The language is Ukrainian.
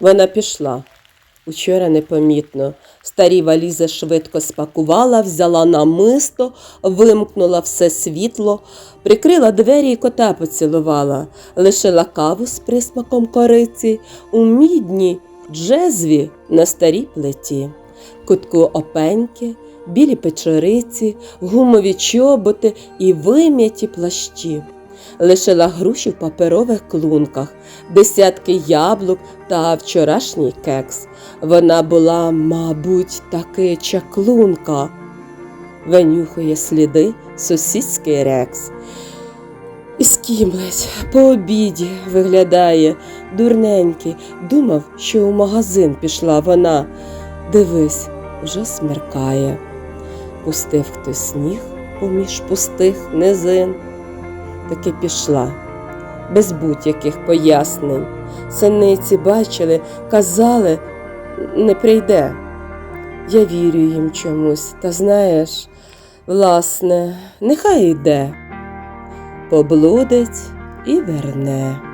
Вона пішла. Учора непомітно. Старі валізи швидко спакувала, взяла намисто, вимкнула все світло, прикрила двері і кота поцілувала, лишила каву з присмаком кориці у мідній джезві на старій плиті, кутку опеньки, білі печориці, гумові чоботи і вим'яті плащі. Лишила груші в паперових клунках, десятки яблук та вчорашній кекс. Вона була, мабуть, таки чаклунка. Винюхує сліди сусідський рекс. І скімлить по обіді виглядає дурненький. Думав, що у магазин пішла вона. Дивись, вже смеркає. Пустив хтось сніг поміж пустих низин. Таки пішла, без будь-яких пояснень. Синиці бачили, казали, не прийде. Я вірю їм чомусь, та знаєш, власне, нехай йде, поблудить і верне.